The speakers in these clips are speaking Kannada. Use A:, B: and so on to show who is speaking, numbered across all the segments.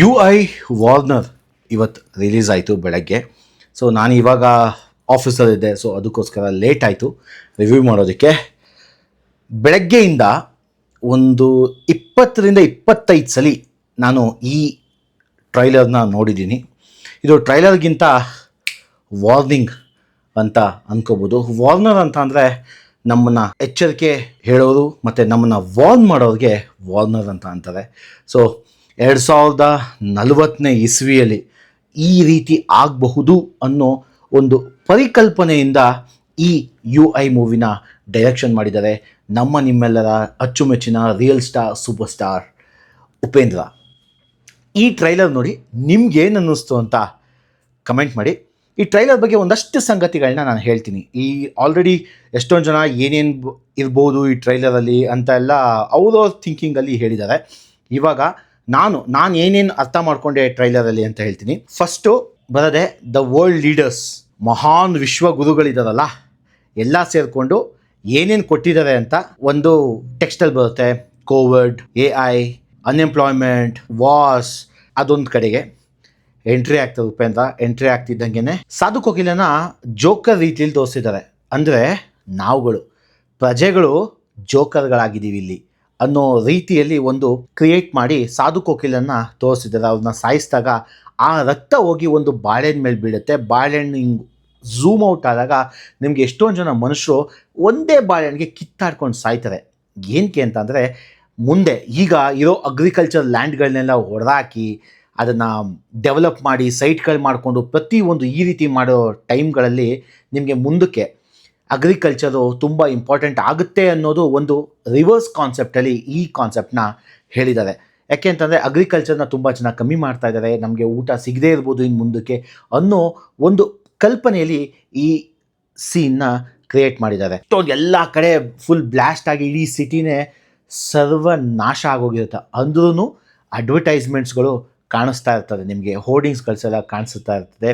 A: ಯು ಐ ವಾರ್ನರ್ ಇವತ್ತು ರಿಲೀಸ್ ಆಯಿತು ಬೆಳಗ್ಗೆ. ಸೊ ನಾನು ಇವಾಗ ಆಫೀಸಲ್ಲಿದ್ದೆ ಸೊ ಅದಕ್ಕೋಸ್ಕರ ಲೇಟ್ ಆಯಿತು. ರಿವ್ಯೂ ಮಾಡೋದಕ್ಕೆ. ಬೆಳಗ್ಗೆಯಿಂದ ಒಂದು ಇಪ್ಪತ್ತರಿಂದ ಇಪ್ಪತ್ತೈದು ಸಲ ನಾನು ಈ ಟ್ರೈಲರ್ನ ನೋಡಿದ್ದೀನಿ. ಇದು ಟ್ರೈಲರ್ಗಿಂತ ವಾರ್ನಿಂಗ್ ಅಂತ ಅಂದ್ಕೋಬೋದು ವಾರ್ನರ್ ಅಂತ ಅಂದರೆ ನಮ್ಮನ್ನು ಎಚ್ಚರಿಕೆ ಹೇಳೋರು ಮತ್ತು ನಮ್ಮನ್ನು ವಾರ್ನ್ ಮಾಡೋರಿಗೆ ವಾರ್ನರ್ ಅಂತ ಅಂತಾರೆ. ಸೊ ಎರಡು ಸಾವಿರದ ನಲವತ್ತನೇ ಇಸ್ವಿಯಲ್ಲಿ ಈ ರೀತಿ ಆಗಬಹುದು ಅನ್ನೋ ಒಂದು ಪರಿಕಲ್ಪನೆಯಿಂದ ಈ ಯು ಐ ಮೂವಿನ ಡೈರೆಕ್ಷನ್ ಮಾಡಿದ್ದಾರೆ ನಮ್ಮ ನಿಮ್ಮೆಲ್ಲರ ಅಚ್ಚುಮೆಚ್ಚಿನ real star super star Upendra. ಈ ಟ್ರೈಲರ್ ನೋಡಿ ನಿಮ್ಗೇನು ಅನ್ನಿಸ್ತು ಅಂತ ಕಮೆಂಟ್ ಮಾಡಿ. ಈ ಟ್ರೈಲರ್ ಬಗ್ಗೆ ಒಂದಷ್ಟು ಸಂಗತಿಗಳನ್ನ ನಾನು ಹೇಳ್ತೀನಿ. ಈ ಆಲ್ರೆಡಿ ಎಷ್ಟೊಂದು ಜನ ಏನೇನು ಇರ್ಬೋದು ಈ ಟ್ರೈಲರಲ್ಲಿ ಅಂತ ಎಲ್ಲ ಅವ್ರವ್ರ ಥಿಂಕಿಂಗಲ್ಲಿ ಹೇಳಿದ್ದಾರೆ. ಇವಾಗ ನಾನು ನಾನು ಏನೇನು ಅರ್ಥ ಮಾಡ್ಕೊಂಡೆ ಟ್ರೈಲರಲ್ಲಿ ಅಂತ ಹೇಳ್ತೀನಿ. ಫಸ್ಟು ಬರದೆ ದ ವರ್ಲ್ಡ್ ಲೀಡರ್ಸ್ ಮಹಾನ್ ವಿಶ್ವ ಗುರುಗಳಿದಾರಲ್ಲ ಎಲ್ಲ ಸೇರಿಕೊಂಡು ಏನೇನು ಕೊಟ್ಟಿದ್ದಾರೆ ಅಂತ ಒಂದು ಟೆಕ್ಸ್ಟಲ್ಲಿ ಬರುತ್ತೆ. Covid, A I, unemployment was ಅದೊಂದು ಕಡೆಗೆ. ಎಂಟ್ರಿ ಆಗ್ತದೆ ಉಪೇಂದ್ರ ಎಂಟ್ರಿ ಆಗ್ತಿದ್ದಂಗೆ ಸಾಧು ಕೋಕಿಲನ ಜೋಕರ್ ರೀತಿಯಲ್ಲಿ ತೋರಿಸಿದ್ದಾರೆ ಅಂದರೆ ನಾವುಗಳು, ಪ್ರಜೆಗಳು ಜೋಕರ್ಗಳಾಗಿದ್ದೀವಿ ಇಲ್ಲಿ. ಅನ್ನೋ ರೀತಿಯಲ್ಲಿ ಒಂದು ಕ್ರಿಯೇಟ್ ಮಾಡಿ ಸಾಧು ಕೋಕಿಲನ್ನು ತೋರಿಸಿದ್ದಾರೆ. ಅವ್ರನ್ನ ಸಾಯಿಸಿದಾಗ ಆ ರಕ್ತ ಹೋಗಿ ಒಂದು ಬಾಳೆಹಣ್ಣು ಮೇಲೆ ಬೀಳುತ್ತೆ. ಬಾಳೆಹಣ್ಣು ಹಿಂಗೆ ಝೂಮ್ ಔಟ್ ಆದಾಗ ನಿಮಗೆ ಎಷ್ಟೊಂದು ಜನ ಮನುಷ್ಯರು ಒಂದೇ ಬಾಳೆಹಣ್ಣಿಗೆ ಕಿತ್ತಾಡ್ಕೊಂಡು ಸಾಯ್ತಾರೆ. ಏನಕ್ಕೆ ಅಂತಂದರೆ ಮುಂದೆ ಈಗ ಇರೋ ಅಗ್ರಿಕಲ್ಚರ್ ಲ್ಯಾಂಡ್ಗಳನ್ನೆಲ್ಲ ಹೊಡೆದಾಕಿ ಅದನ್ನು ಡೆವಲಪ್ ಮಾಡಿ ಸೈಟ್ಗಳು ಮಾಡಿಕೊಂಡು ಪ್ರತಿಯೊಂದು ಈ ರೀತಿ ಮಾಡೋ ಟೈಮ್ಗಳಲ್ಲಿ ನಿಮಗೆ ಮುಂದಕ್ಕೆ ಅಗ್ರಿಕಲ್ಚರು ತುಂಬ ಇಂಪಾರ್ಟೆಂಟ್ ಆಗುತ್ತೆ ಅನ್ನೋದು ಒಂದು ರಿವರ್ಸ್ ಕಾನ್ಸೆಪ್ಟಲ್ಲಿ ಈ ಕಾನ್ಸೆಪ್ಟನ್ನ ಹೇಳಿದ್ದಾರೆ. ಯಾಕೆ ಅಂತಂದರೆ ಅಗ್ರಿಕಲ್ಚರ್ನ ತುಂಬ ಜನ ಕಮ್ಮಿ ಮಾಡ್ತಾ ಇದ್ದಾರೆ, ನಮಗೆ ಊಟ ಸಿಗದೇ ಇರ್ಬೋದು ಇನ್ನು ಮುಂದಕ್ಕೆ ಅನ್ನೋ ಒಂದು ಕಲ್ಪನೆಯಲ್ಲಿ ಈ ಸೀನ್ನ ಕ್ರಿಯೇಟ್ ಮಾಡಿದ್ದಾರೆ. ಸೊ ಎಲ್ಲ ಕಡೆ ಫುಲ್ ಬ್ಲ್ಯಾಸ್ಟ್ ಆಗಿ ಇಡೀ ಸಿಟಿನೇ ಸರ್ವನಾಶ ಆಗೋಗಿರುತ್ತೆ. ಅಂದ್ರೂ ಅಡ್ವರ್ಟೈಸ್ಮೆಂಟ್ಸ್ಗಳು ಕಾಣಿಸ್ತಾ ಇರ್ತದೆ. ನಿಮಗೆ ಹೋರ್ಡಿಂಗ್ಸ್ಗಳ್ಸೆಲ್ಲ ಕಾಣಿಸ್ತಾ ಇರ್ತದೆ.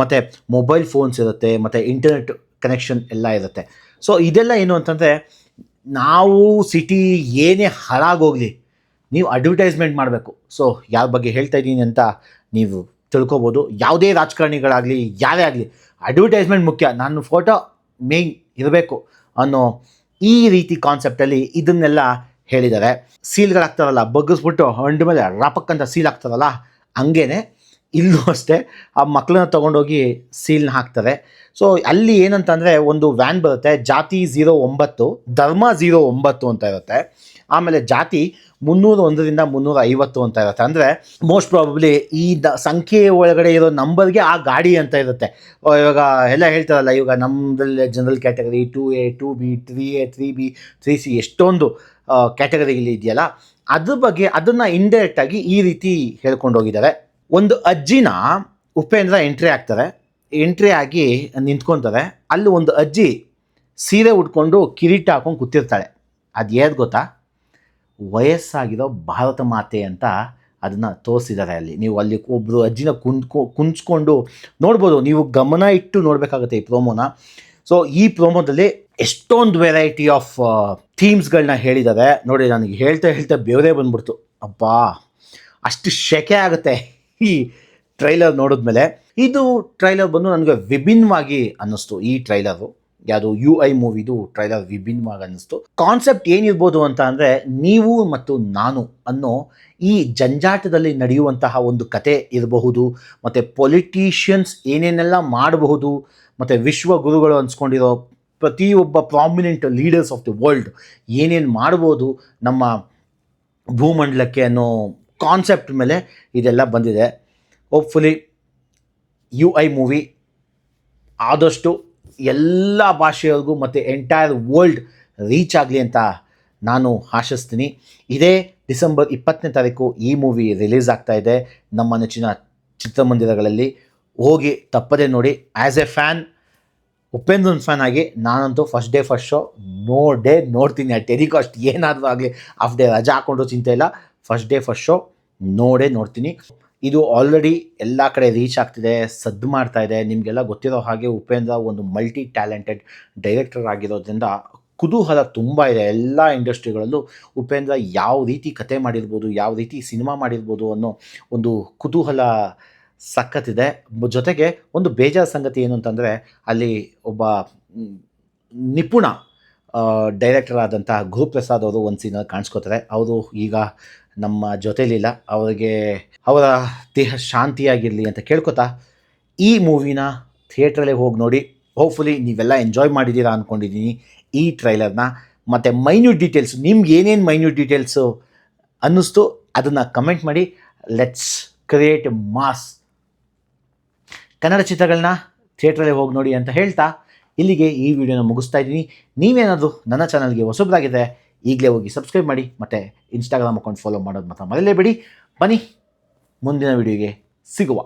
A: ಮತ್ತು ಮೊಬೈಲ್ ಫೋನ್ಸ್ ಇರುತ್ತೆ, ಮತ್ತು ಇಂಟರ್ನೆಟ್ ಕನೆಕ್ಷನ್ ಎಲ್ಲ ಇರುತ್ತೆ. ಸೊ ಇದೆಲ್ಲ ಏನು ಅಂತಂದರೆ, ನಾವು ಸಿಟಿ ಏನೇ ಹಾಳಾಗೋಗಲಿ ನೀವು ಅಡ್ವರ್ಟೈಸ್ಮೆಂಟ್ ಮಾಡಬೇಕು. ಸೊ ಯಾರ ಬಗ್ಗೆ ಹೇಳ್ತಾ ಇದ್ದೀನಿ ಅಂತ ನೀವು ತಿಳ್ಕೊಬೋದು. ಯಾವುದೇ ರಾಜಕಾರಣಿಗಳಾಗಲಿ, ಯಾರೇ ಆಗಲಿ ಅಡ್ವರ್ಟೈಸ್ಮೆಂಟ್ ಮುಖ್ಯ. ನಾನು ಫೋಟೋ ಮೇನ್ ಇರಬೇಕು ಅನ್ನೋ ಈ ರೀತಿ ಕಾನ್ಸೆಪ್ಟಲ್ಲಿ ಇದನ್ನೆಲ್ಲ ಹೇಳಿದ್ದಾರೆ. ಸೀಲ್ಗಳಾಗ್ತಾರಲ್ಲ ಬಗ್ಗಿಸ್ಬಿಟ್ಟು ಹಂಡ ಮೇಲೆ ರಪಕ್ಕಂತ ಸೀಲ್ ಆಗ್ತಾರಲ್ಲ ಹಂಗೇನೆ. ಇಲ್ಲೂ ಅಷ್ಟೇ, ಆ ಮಕ್ಕಳನ್ನ ತೊಗೊಂಡೋಗಿ ಸೀಲ್ನ ಹಾಕ್ತಾರೆ. ಸೊ ಅಲ್ಲಿ ಏನಂತಂದರೆ ಒಂದು ವ್ಯಾನ್ ಬರುತ್ತೆ, ಜಾತಿ ಝೀರೋ ಒಂಬತ್ತು, ಧರ್ಮ ಝೀರೋ ಒಂಬತ್ತು ಅಂತ ಇರುತ್ತೆ. ಆಮೇಲೆ ಜಾತಿ ಮುನ್ನೂರ ಒಂದರಿಂದ ಮುನ್ನೂರ ಐವತ್ತು ಅಂತ ಇರುತ್ತೆ. ಅಂದರೆ ಮೋಸ್ಟ್ ಪ್ರಾಬಬ್ಲಿ ಈ ದ ಸಂಖ್ಯೆ ಒಳಗಡೆ ಇರೋ ನಂಬರ್ಗೆ ಆ ಗಾಡಿ ಅಂತ ಇರುತ್ತೆ. ಇವಾಗ ಎಲ್ಲ ಹೇಳ್ತಾರಲ್ಲ, ಇವಾಗ ನಮ್ಮದಲ್ಲೇ general category two A two B three A three B three C ಎಷ್ಟೊಂದು ಕ್ಯಾಟಗರಿಗಳು ಇದೆಯಲ್ಲ, ಅದ್ರ ಬಗ್ಗೆ ಅದನ್ನು ಇಂಡೈರೆಕ್ಟಾಗಿ ಈ ರೀತಿ ಹೇಳ್ಕೊಂಡು ಹೋಗಿದ್ದಾರೆ ಒಂದು ಅಜ್ಜಿನ ಉಪೇಂದ್ರ ಎಂಟ್ರಿ ಆಗ್ತಾರೆ. ಎಂಟ್ರಿ ಆಗಿ ನಿಂತ್ಕೊತಾರೆ. ಅಲ್ಲಿ ಒಂದು ಅಜ್ಜಿ ಸೀರೆ ಉಟ್ಕೊಂಡು ಕಿರೀಟ ಹಾಕೊಂಡು ಕೂತಿರ್ತಾಳೆ. ಅದು ಏದು ಗೊತ್ತಾ? ವಯಸ್ಸಾಗಿರೋ ಭಾರತ ಮಾತೆ ಅಂತ ಅದನ್ನು ತೋರಿಸಿದ್ದಾರೆ ಅಲ್ಲಿ. ನೀವು ಅಲ್ಲಿ ಒಬ್ಬರು ಅಜ್ಜಿನ ಕುಂತ್ಕೊ ಕುಂಚ್ಕೊಂಡು ನೋಡ್ಬೋದು, ನೀವು ಗಮನ ಇಟ್ಟು ನೋಡಬೇಕಾಗುತ್ತೆ ಈ ಪ್ರೋಮೋನ. ಸೊ ಈ ಪ್ರೋಮೋದಲ್ಲಿ ಎಷ್ಟೊಂದು ವೆರೈಟಿ ಆಫ್ ಥೀಮ್ಸ್ಗಳನ್ನ ಹೇಳಿದ್ದಾರೆ. ನೋಡಿ, ನನಗೆ ಹೇಳ್ತಾ ಹೇಳ್ತಾ ಬೇರೆ ಬಂದ್ಬಿಡ್ತು. ಅಬ್ಬಾ! ಅಷ್ಟು ಶೆಕೆ ಆಗುತ್ತೆ. ಈ ಟ್ರೈಲರ್ ನೋಡಿದ್ಮೇಲೆ, ಇದು ಟ್ರೈಲರ್ ಬಂದು ನನಗೆ ವಿಭಿನ್ನವಾಗಿ ಅನ್ನಿಸ್ತು, ಈ ಟ್ರೈಲರು ಯಾವುದು ಯು ಐ ಮೂವಿದು ಟ್ರೈಲರ್ ವಿಭಿನ್ನವಾಗಿ ಅನ್ನಿಸ್ತು. ಕಾನ್ಸೆಪ್ಟ್ ಏನಿರ್ಬೋದು ಅಂತ ಅಂದರೆ, ನೀವು ಮತ್ತು ನಾನು ಅನ್ನೋ ಈ ಜಂಜಾಟದಲ್ಲಿ ನಡೆಯುವಂತಹ ಒಂದು ಕತೆ ಇರಬಹುದು, ಮತ್ತು ಪೊಲಿಟೀಷಿಯನ್ಸ್ ಏನೇನೆಲ್ಲ ಮಾಡಬಹುದು, ಮತ್ತು ವಿಶ್ವ ಗುರುಗಳು ಅನ್ಸ್ಕೊಂಡಿರೋ ಪ್ರತಿಯೊಬ್ಬ prominent leaders of the world ಏನೇನು ಮಾಡ್ಬೋದು ನಮ್ಮ ಭೂಮಂಡಲಕ್ಕೆ ಅನ್ನೋ ಕಾನ್ಸೆಪ್ಟ್ ಮೇಲೆ ಇದೆಲ್ಲ ಬಂದಿದೆ. ಹೋಪ್ಫುಲಿ ಯು ಐ ಮೂವಿ ಆದಷ್ಟು ಎಲ್ಲ ಭಾಷೆಯವ್ರಿಗೂ ಮತ್ತು ಎಂಟೈರ್ ವರ್ಲ್ಡ್ ರೀಚ್ ಆಗಲಿ ಅಂತ ನಾನು ಆಶಿಸ್ತೀನಿ. ಇದೇ ಡಿಸೆಂಬರ್ ಇಪ್ಪತ್ತನೇ ತಾರೀಕು ಈ ಮೂವಿ ರಿಲೀಸ್ ಆಗ್ತಾ ಇದೆ. ನಮ್ಮ ನೆಚ್ಚಿನ ಚಿತ್ರಮಂದಿರಗಳಲ್ಲಿ ಹೋಗಿ ತಪ್ಪದೇ ನೋಡಿ. ಆ್ಯಸ್ ಎ ಫ್ಯಾನ್ ಉಪೇಂದ್ರನ್ ಫ್ಯಾನ್ ಆಗಿ ನಾನಂತೂ ಫಸ್ಟ್ ಡೇ ಫಸ್ಟ್ ಶೋ ನೋಡೇ ನೋಡ್ತೀನಿ. ಆ ಟೆಲಿಕಾಸ್ಟ್ ಏನಾದರೂ ಆಗಲಿ ಆಫ್ ಡೇ ರಜಾ ಹಾಕೊಂಡ್ರು ಚಿಂತೆ ಇಲ್ಲ. ಫಸ್ಟ್ ಡೇ ಫಸ್ಟ್ ಶೋ ನೋಡೇ ನೋಡ್ತೀನಿ. ಇದು ಆಲ್ರೆಡಿ ಎಲ್ಲ ಕಡೆ ರೀಚ್ ಆಗ್ತಿದೆ, ಸದ್ದು ಮಾಡ್ತಾ ಇದೆ. ನಿಮಗೆಲ್ಲ ಗೊತ್ತಿರೋ ಹಾಗೆ ಉಪೇಂದ್ರ ಒಂದು ಮಲ್ಟಿ ಟ್ಯಾಲೆಂಟೆಡ್ ಡೈರೆಕ್ಟರ್ ಆಗಿರೋದ್ರಿಂದ ಕುತೂಹಲ ತುಂಬ ಇದೆ. ಎಲ್ಲ ಇಂಡಸ್ಟ್ರಿಗಳಲ್ಲೂ ಉಪೇಂದ್ರ ಯಾವ ರೀತಿ ಕತೆ ಮಾಡಿರ್ಬೋದು, ಯಾವ ರೀತಿ ಸಿನಿಮಾ ಮಾಡಿರ್ಬೋದು ಅನ್ನೋ ಒಂದು ಕುತೂಹಲ ಸಕ್ಕತ್ತಿದೆ ಜೊತೆಗೆ ಒಂದು ಬೇಜಾರು ಸಂಗತಿ ಏನು ಅಂತಂದರೆ, ಅಲ್ಲಿ ಒಬ್ಬ ನಿಪುಣ ಡೈರೆಕ್ಟರ್ ಆದಂಥ ಗುರುಪ್ರಸಾದ್ ಅವರು ಒಂದು ಸೀನಲ್ಲಿ ಕಾಣಿಸ್ಕೋತಾರೆ. ಅವರು ಈಗ ನಮ್ಮ ಜೊತೆಲಿಲ್ಲ. ಅವರಿಗೆ ಅವರ ದೇಹ ಶಾಂತಿಯಾಗಿರಲಿ ಅಂತ ಕೇಳ್ಕೊತಾ ಈ ಮೂವಿನ ಥಿಯೇಟ್ರಲ್ಲೇ ಹೋಗಿ ನೋಡಿ. ಹೋಪ್ಫುಲಿ ನೀವೆಲ್ಲ ಎಂಜಾಯ್ ಮಾಡಿದ್ದೀರಾ ಅಂದ್ಕೊಂಡಿದ್ದೀನಿ ಈ ಟ್ರೈಲರ್ನ ಮತ್ತು ಮೈನ್ಯೂಟ್ ಡೀಟೇಲ್ಸ್ ನಿಮ್ಗೆ ಏನೇನು ಮೈನ್ಯೂಟ್ ಡೀಟೇಲ್ಸು ಅನ್ನಿಸ್ತು ಅದನ್ನು ಕಮೆಂಟ್ ಮಾಡಿ. ಲೆಟ್ಸ್ ಕ್ರಿಯೇಟ್ ಮಾಸ್ ಕನ್ನಡ ಚಿತ್ರಗಳನ್ನ ಥಿಯೇಟ್ರಲ್ಲೇ ಹೋಗಿ ನೋಡಿ ಅಂತ ಹೇಳ್ತಾ ಇಲ್ಲಿಗೆ ಈ ವಿಡಿಯೋನ ಮುಗಿಸ್ತಾ ಇದ್ದೀನಿ. ನೀವೇನಾದರೂ ನನ್ನ ಚಾನಲ್ಗೆ ಹೊಸಬರಾಗಿದ್ದರೆ ಈಗಲೇ ಹೋಗಿ ಸಬ್ಸ್ಕ್ರೈಬ್ ಮಾಡಿ, ಮತ್ತು ಇನ್ಸ್ಟಾಗ್ರಾಮ್ ಅಕೌಂಟ್ ಫಾಲೋ ಮಾಡೋದು ಮಾತ್ರ ಮೊದಲೇ ಬಿಡಿ ಬನ್ನಿ, ಮುಂದಿನ ವಿಡಿಯೋಗೆ ಸಿಗುವ.